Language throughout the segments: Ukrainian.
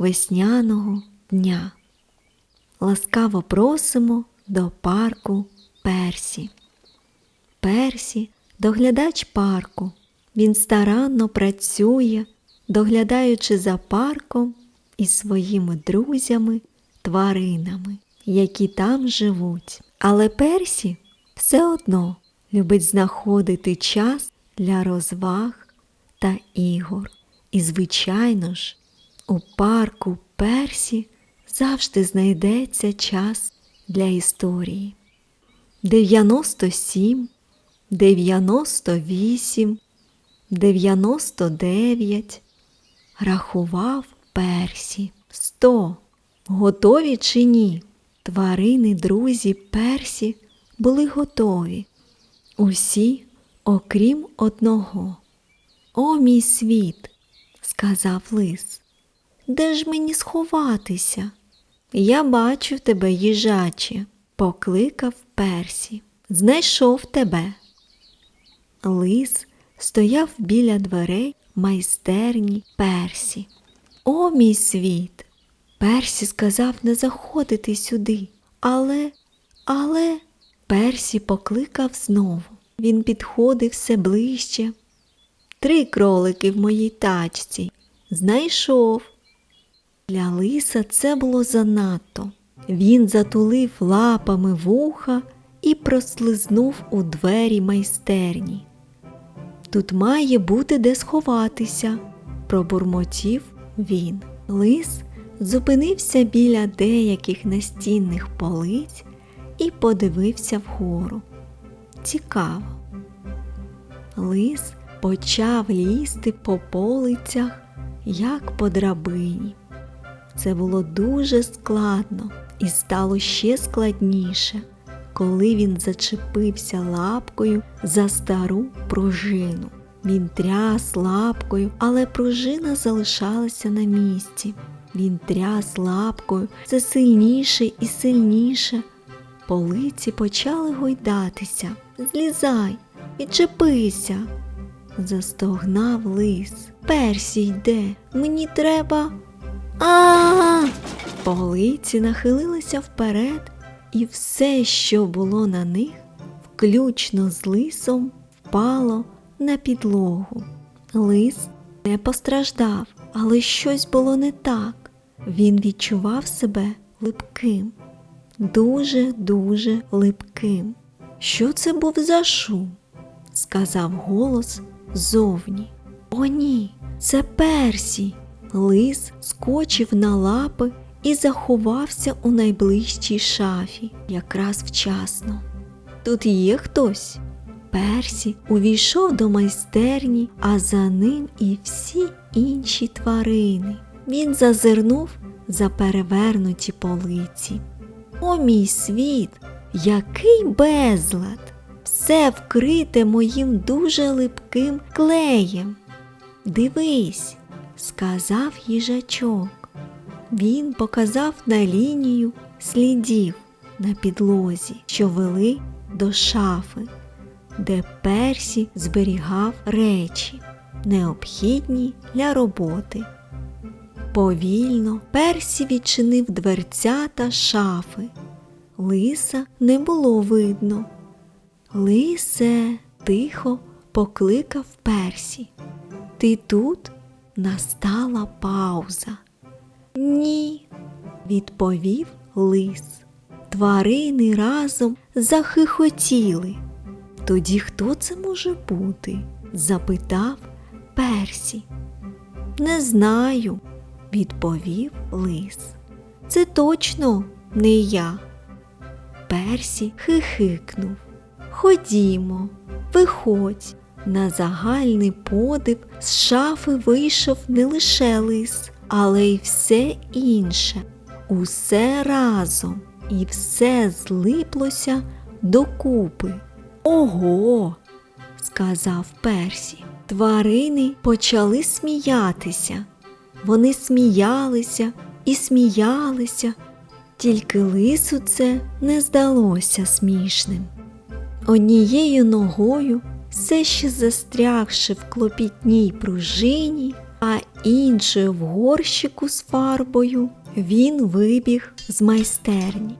весняного дня. Ласкаво просимо до парку Персі. Персі доглядач парку. Він старанно працює, доглядаючи за парком і своїми друзями, тваринами, які там живуть. Але Персі все одно любить знаходити час для розваг та ігор. І, звичайно ж, у парку Персі завжди знайдеться час для історії. 97, 98, 99. Рахував Персі. Сто. Готові чи ні? Тварини, друзі Персі були готові. Усі, окрім одного. О, мій світ, сказав лис. Де ж мені сховатися? Я бачу тебе, їжаче, покликав Персі. Знайшов тебе. Лис стояв біля дверей майстерні Персі. О, мій світ! Персі сказав не заходити сюди, але, але Персі покликав знову. Він підходив все ближче. Три кролики в моїй тачці. Знайшов. Для лиса це було занадто. Він затулив лапами вуха і прослизнув у двері майстерні. Тут має бути де сховатися, пробурмотів він. Лис зупинився біля деяких настінних полиць і подивився вгору. Цікаво. Лис почав лізти по полицях, як по драбині. Це було дуже складно і стало ще складніше, коли він зачепився лапкою за стару пружину. Він тряс лапкою, але пружина залишалася на місці. Він тряс лапкою все сильніше і сильніше. Полиці почали гойдатися. Злізай, відчепися. Застогнав лис. Персі йде, мені треба. А. Полиці нахилилися вперед, і все, що було на них, включно з лисом, впало на підлогу. Лис не постраждав, але щось було не так. Він відчував себе липким, дуже-дуже липким. Що це був за шум? сказав голос ззовні. О, ні, це Персі. Лис скочив на лапи і заховався у найближчій шафі якраз вчасно. Тут є хтось. Персі увійшов до майстерні, а за ним і всі інші тварини. Він зазирнув за перевернуті полиці. О, мій світ, який безлад! Все вкрите моїм дуже липким клеєм. Дивись, сказав їжачок. Він показав на лінію слідів на підлозі, що вели до шафи, де Персі зберігав речі, необхідні для роботи. Повільно Персі відчинив дверцята шафи. Лиса не було видно. Лисе, тихо покликав Персі. Ти тут? Настала пауза. Ні, відповів лис. Тварини разом захихотіли. Тоді хто це може бути? запитав Персі. Не знаю, відповів лис. Це точно не я. Персі хихикнув. Ходімо, виходь. На загальний подив з шафи вийшов не лише лис, але й все інше, усе разом, і все злиплося докупи. Ого, сказав Персі. Тварини почали сміятися. Вони сміялися і сміялися, тільки лису це не здалося смішним. Однією ногою, все ще застрягши в клопітній пружині, а іншою в горщику з фарбою, він вибіг з майстерні.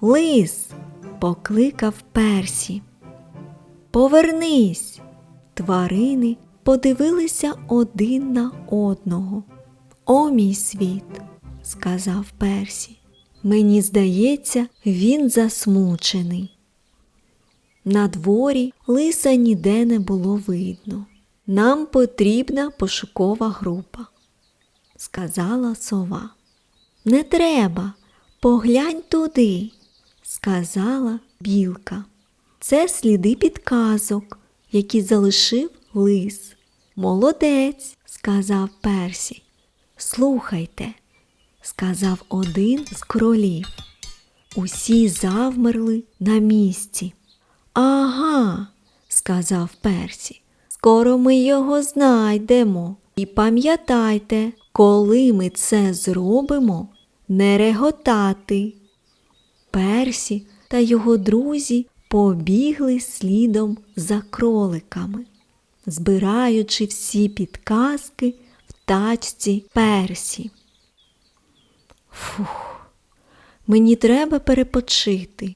Лис покликав Персі. Повернись. Тварини подивилися один на одного. О, мій світ, сказав Персі. Мені здається, він засмучений. На дворі лиса ніде не було видно. Нам потрібна пошукова група, сказала сова. Не треба, поглянь туди, сказала білка. Це сліди підказок, які залишив лис. Молодець, сказав Персі. Слухайте, сказав один з кролів. Усі завмерли на місці. Ага, сказав Персі. Скоро ми його знайдемо. І пам'ятайте, коли ми це зробимо, не реготати. Персі та його друзі побігли слідом за кроликами, збираючи всі підказки в тачці Персі. Фух, мені треба перепочити.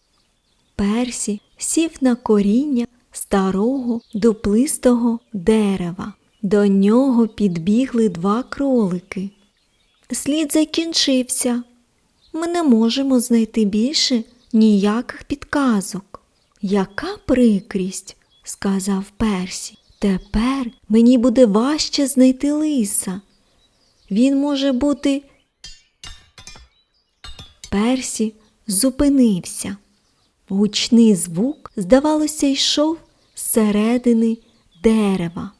Персі сів на коріння старого дуплистого дерева. До нього підбігли два кролики. Слід закінчився. Ми не можемо знайти більше ніяких підказок. Яка прикрість, сказав Персі. Тепер мені буде важче знайти лиса. Він може бути. Персі зупинився. Гучний звук, здавалося, йшов зсередини дерева.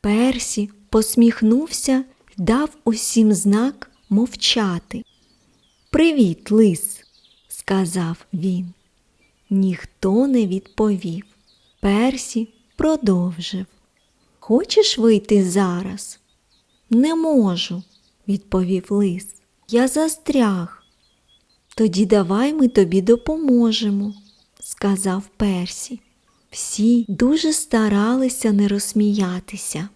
Персі посміхнувся й дав усім знак мовчати. Привіт, лис, сказав він. Ніхто не відповів. Персі продовжив. Хочеш вийти зараз? Не можу, відповів лис. Я застряг. Тоді давай ми тобі допоможемо, сказав Персі. Всі дуже старалися не розсміятися.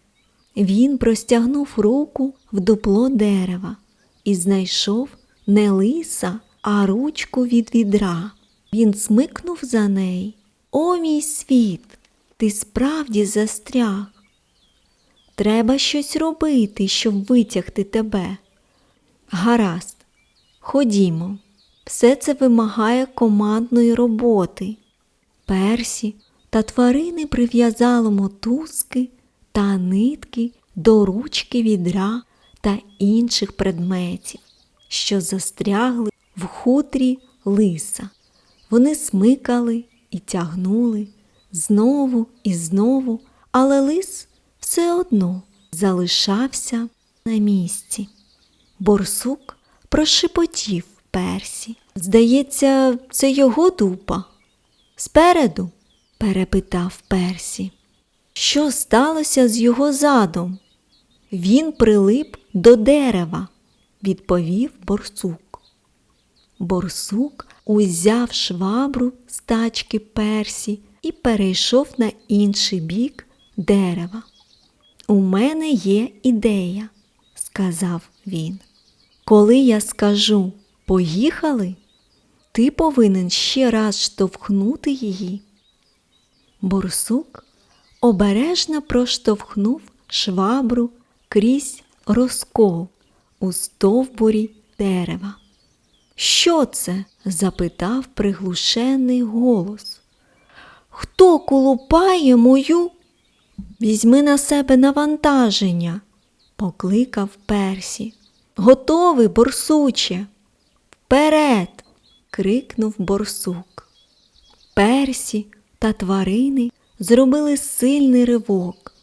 Він простягнув руку в дупло дерева і знайшов не лиса, а ручку від відра. Він смикнув за неї. О, мій світ! Ти справді застряг. Треба щось робити, щоб витягти тебе. Гаразд, ходімо. Все це вимагає командної роботи. Персі та тварини прив'язали мотузки та нитки до ручки відра та інших предметів, що застрягли в хутрі лиса. Вони смикали і тягнули знову і знову, але лис все одно залишався на місці. Борсук прошепотів Персі. Здається, це його дупа. Спереду? перепитав Персі. Що сталося з його задом? Він прилип до дерева, відповів борсук. Борсук узяв швабру з тачки Персі і перейшов на інший бік дерева. У мене є ідея, сказав він. Коли я скажу поїхали, ти повинен ще раз штовхнути її. Борсук обережно проштовхнув швабру крізь розкол у стовбурі дерева. Що це? запитав приглушений голос. Хто колупає мою? Візьми на себе навантаження, покликав Персі. Готовий, борсуче. Вперед. крикнув борсук. Персі та тварини зробили сильний ривок,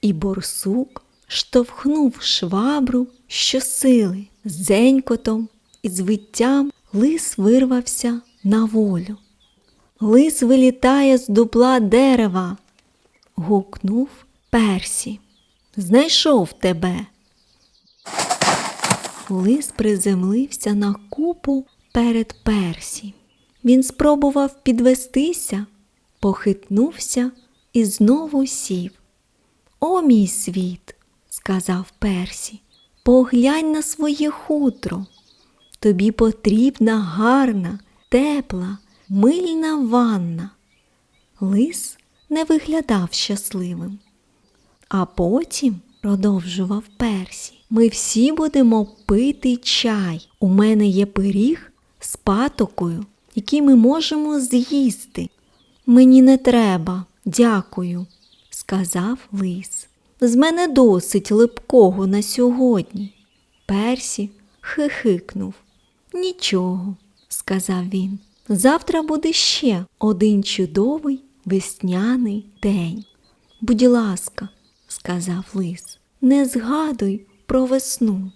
і борсук штовхнув швабру щосили з дзенькотом і звиттям лис вирвався на волю. Лис вилітає з дупла дерева. гукнув Персі. Знайшов тебе. Лис приземлився на купу перед Персі. Він спробував підвестися, похитнувся і знову сів. О, мій світ, сказав Персі, поглянь на своє хутро. Тобі потрібна гарна, тепла, мильна ванна. Лис не виглядав щасливим. А потім, продовжував Персі, ми всі будемо пити чай. У мене є пиріг з патокою, який ми можемо з'їсти. Мені не треба, дякую, сказав лис. З мене досить липкого на сьогодні. Персі хихикнув. Нічого, сказав він. Завтра буде ще один чудовий весняний день. Будь ласка, сказав лис, не згадуй про весну.